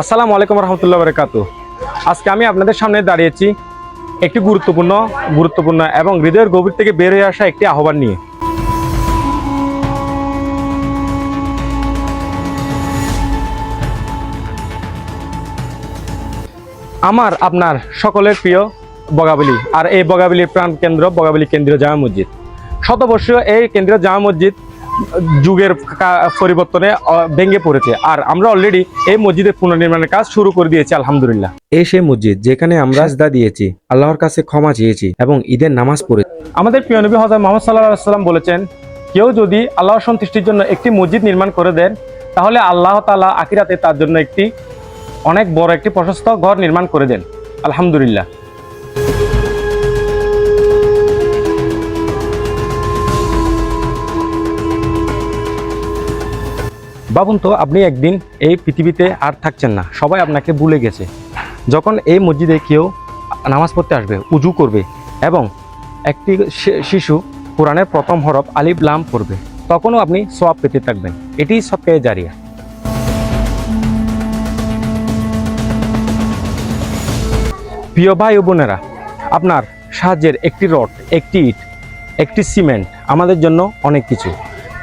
আসসালামু আলাইকুম রহমতুল্লাহ বরকাত আজকে আমি আপনাদের সামনে দাঁড়িয়েছি একটি গুরুত্বপূর্ণ গুরুত্বপূর্ণ এবং হৃদয়ের গভীর থেকে বের হয়ে আসা একটি আহ্বান নিয়ে। আমার, আপনার সকলের প্রিয় বগাবলি, আর এই বগাবলির প্রাণ কেন্দ্র বগাবলি কেন্দ্রীয় জামা মসজিদ। শতবর্ষীয় এই কেন্দ্রীয় জামা মসজিদ যুগের পরিবর্তনে ভেঙে পড়েছে। আর আমরা অলরেডি এই মসজিদের পুনর্নির্মাণের কাজ শুরু করে দিয়েছি আলহামদুলিল্লাহ। এই সেই মসজিদ যেখানে আমরা সাজদা দিয়েছি আল্লাহর কাছে ক্ষমা চেয়েছি এবং ঈদের নামাজ পড়েছি আমাদের প্রিয় নবী হজরত মোহাম্মদ সাল্লাহ সাল্লাম বলেছেন কেউ যদি আল্লাহর সন্তুষ্টির জন্য একটি মসজিদ নির্মাণ করে দেন তাহলে আল্লাহ তাআলা আখিরাতে তার জন্য একটি অনেক বড় একটি প্রশস্ত ঘর নির্মাণ করে দেন। আলহামদুলিল্লাহ। ভাবুন তো, আপনি একদিন এই পৃথিবীতে আর থাকছেন না, সবাই আপনাকে ভুলে গেছে। যখন এই মসজিদে কেউ নামাজ পড়তে আসবে, উজু করবে এবং একটি শিশু কোরআনের প্রথম হরফ আলিফ লাম পড়বে, তখনও আপনি সওয়াব পেতে থাকবেন। এটি সবকে জারিয়া। প্রিয় ভাই ও বোনেরা, আপনার সাহায্যের একটি রড, একটি ইট, একটি সিমেন্ট আমাদের জন্য অনেক কিছু।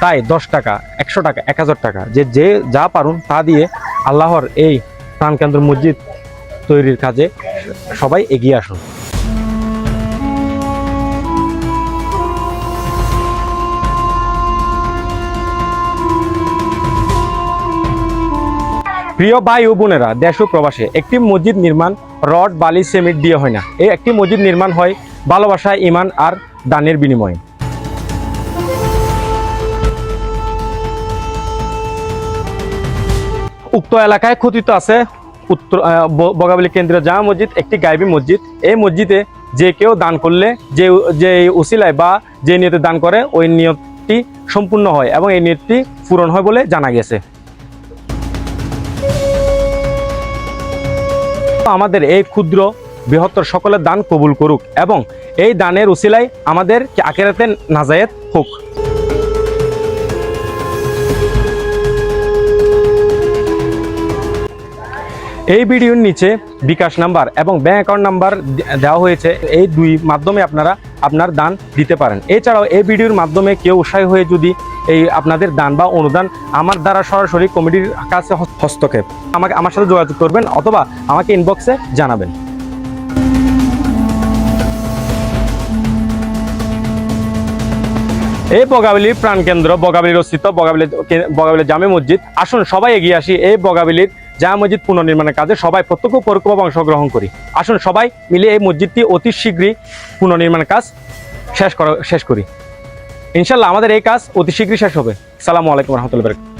তাই দশ টাকা, একশো টাকা, এক হাজার টাকা, যে যে যা পারুন তা দিয়ে আল্লাহর এই প্রাণকেন্দ্র মসজিদ তৈরির কাজে সবাই এগিয়ে আসুন। প্রিয় ভাই ও বোনেরা, দেশ ও প্রবাসে একটি মসজিদ নির্মাণ রড, বালি, সিমেন্ট দিয়ে হয় না। এই একটি মসজিদ নির্মাণ হয় ভালোবাসা, ইমান আর দানের বিনিময়ে। উক্ত এলাকায় খতিত আছে, উত্তর বগাবলী কেন্দ্রীয় জামা মসজিদ, একটি গাইবী মসজিদ। এই মসজিদে যে কেউ দান করলে, যে যে উসিলায় বা যে নিয়তে দান করে, ওই নিয়তটি সম্পূর্ণ হয় এবং এই নিয়তটি পূরণ হয় বলে জানা গেছে। আমাদের এই ক্ষুদ্র বৃহত্তর সকলের দান কবুল করুক এবং এই দানের উসিলায় আমাদের আকেরাতে নাজায়েত হোক। এই ভিডিওর নিচে বিকাশ নাম্বার এবং ব্যাঙ্ক অ্যাকাউন্ট নাম্বার দেওয়া হয়েছে। এই দুই মাধ্যমে আপনারা আপনার দান দিতে পারেন। এছাড়াও এই ভিডিওর মাধ্যমে কেউ উৎসাহী হয়ে যদি এই আপনাদের দান বা অনুদান আমার দ্বারা সরাসরি কমিটির কাছে হস্তক্ষেপ, আমাকে আমার সাথে যোগাযোগ করবেন অথবা আমাকে ইনবক্সে জানাবেন। এই বগাবলির প্রাণকেন্দ্র বগাবলির অস্তিত্ব বগাবলি বগাবলির জামে মসজিদ। আসুন সবাই এগিয়ে আসি। এই বগাবলির জামে মসজিদ পুনর্নির্মাণের কাজে সবাই প্রত্যক্ষ পরোক্ষভাবে অংশগ্রহণ করি। আসুন সবাই মিলে এই মসজিদটি অতি শীঘ্রই পুনর্নির্মাণের কাজ শেষ করা শেষ করি। ইনশাল্লাহ আমাদের এই কাজ অতি শীঘ্রই শেষ হবে। সালামু আলাইকুম রহমতুল্লাহ